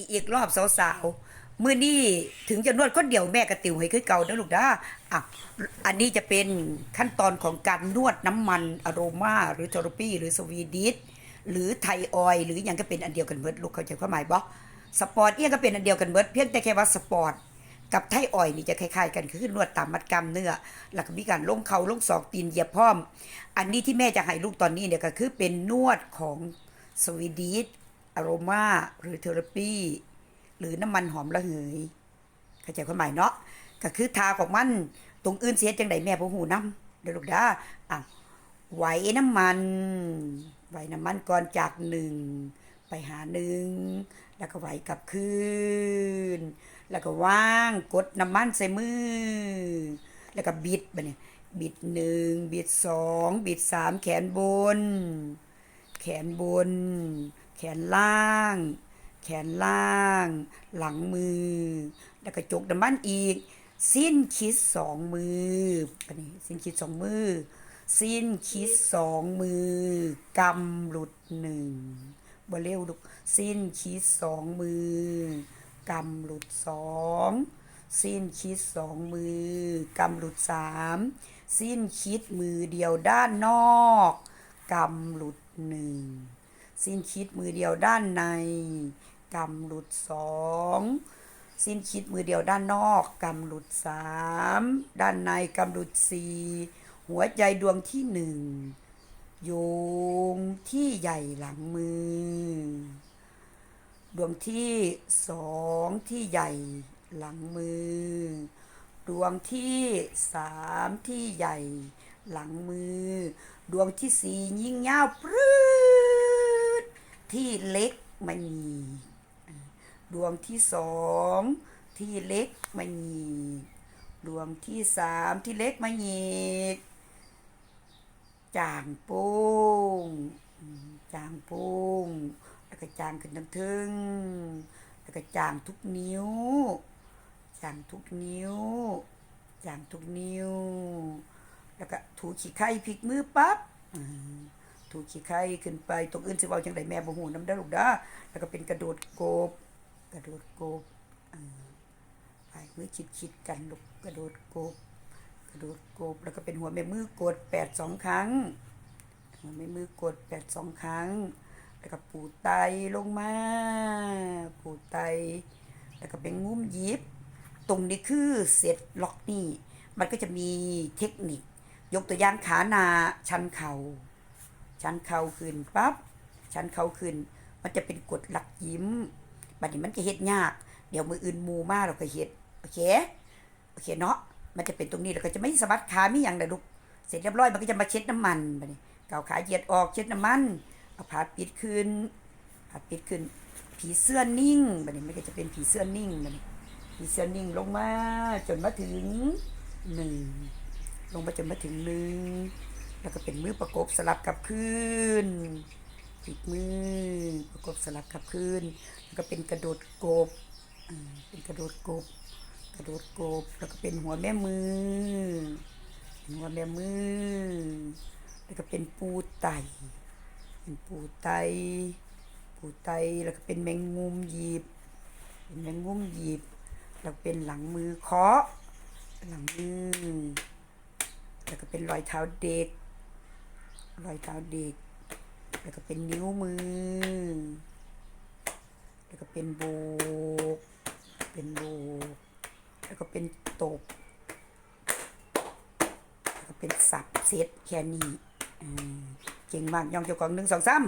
อีกรอบสาวๆมื้อนี้ถึงจะนวดคนเดียวแม่กระติวให้คือเก่านะลูกนะอะอันนี้จะเป็นขั้นตอนของการนวดน้ำมันอโรมาหรือเทอรปีหรือสวีดิสหรือไทยออยหรืออย่างก็เป็นอันเดียวกันเบิดลูกเข้าใจความหมายบ่สปอร์ตเอียงก็เป็นอันเดียวกันเบิดเพียงแต่แค่ว่าสปอร์ตกับไทยออยนี่จะคล้ายๆกันคือนวดตามมัดกล้ามเนื้อแล้วก็มีการลงเข่าลงศอกตีนเหยียบพร้อม อันนี้ที่แม่จะให้ลูกตอนนี้เนี่ยก็คือเป็นนวดของสวีดิส อโรมาหรือเทอราปีหรือน้ำมันหอมระเหยเข้าใจความหมายเนาะก็คือทาของมันตรงอื่นเสียจังไดแม่บ่ฮู้นำเด้อลูกเด้ออะไหวน้ำมันไหวน้ำมันก่อนจากหนึ่งไปหาหนึ่งแล้วก็ไหวกลับคืน แล้วก็ว่างกดน้ำมันใส่มือ แล้วก็บิดบัดนี้บิดหนึ่งบิดสองบิดสามแขนบน นบน แขนล่าง แขนล่าง หลังมือ แล้วก็จกน้ำมันอีก สิ้นคิดสองมือปะนี่สิ้นคิดสองมือ สิ้นคิดสองมือกำหลุดหนึ่งบ่เร็วลูกสิ้นคิดสองมือกำหลุดสองสิ้นคิดสองมือกำหลุดสามสิ้นคิดมือเดียวด้านนอกกำหลุด หนึ่งสิ้นคิดมือเดียวด้านในกำหลุดสองสิ้นคิดมือเดียวด้านนอกกำหลุดสามด้านในกำหลุดสี่หัวใจดวงที่หนึ่งโยงที่ใหญ่หลังมือ ดวงที่สองที่ใหญ่หลังมือ ดวงที่สามที่ใหญ่ หลังมือ ดวงที่สี่ยิ่งยาวปรืดที่เล็กไม่มี ดวงที่สองที่เล็กไม่มีดวงที่สามที่เล็กไม่มีจางโป้งจางโป้งแล้วก็จางขึ้นทั้งทึงแล้วก็จางทุกนิ้วจางทุกนิ้วจางทุกนิ้ว แล้วก็ถูขี้ไข่พลิกมือปั๊บถูขี้ไข่ขึ้นไปตรงอื่นสิเว้าจังไดแม่บ่ฮู้นำเด้อลูกเด้อแล้วก็เป็นกระโดดโกบ กระโดดโกบอไปมือชิดๆกันลูกกระโดดโกบ กระโดดโกบ แล้วก็เป็นหัวแม่มือกด8 2ครั้งหัวแม่มือกด8 2ครั้ง แล้วก็ปูไตลงมา ปูไต แล้วก็เป็นงุ้มยิบ ตรงนี้คือเสร็จล็อกนี่ มันก็จะมีเทคนิค ยกตัวอย่างขาหนาชันเขา่าชันเข่าขึ้นปั๊บชันเข่าขึ้น มันจะเป็นกดหลักยิ้มบัดนี้มันจะเฮ็ดยาก เดี๋ยวมืออื่นหมูมากเราก็เฮ็ดโอเคโอเคเนาะมันจะเป็นตรงนี้แล้วก็จะไม่สะบัดขาไม่อย่างใดลูกเสร็จเรียบร้อยมันก็จะมาเช็ดน้ำมันบัดนี้เกาขาเหยียดออกเช็ดน้ำมันเอาผ้าปิดขึ้นผ้าปิดขึ้น ผีเสื้อนิ่งบัดนี้มันก็จะเป็นผีเสื้อนิ่งบัดนี้ผีเสื้อนิ่งลงมาจนมาถึงหนึ่ง ลงมาจนมาถึงหนึ่งแล้วก็เป็นมือประกบสลับกับคืนพลิกมือประกบสลับกับคืนแล้วก็เป็นกระโดดกบเป็นกระโดดกบ กระโดดกบ แล้วก็เป็นหัวแม่มือ หัวแม่มือ แล้วก็เป็นปูไตเป็นปูไตปูไตแล้วก็เป็นแมงมุมหยิบ เป็นแมงมุมหยิบ แล้วเป็นหลังมือเคาะ หลังมือ เป็นรอยเท้าเด็ก รอยเท้าเด็ก แล้วก็เป็นนิ้วมือ แล้วก็เป็นโบก เป็นโบก แล้วก็เป็นตบ แล้วก็เป็นสับเซตแค่นี้เก่งมากย่องเจ้าของหนึ่งสองสาม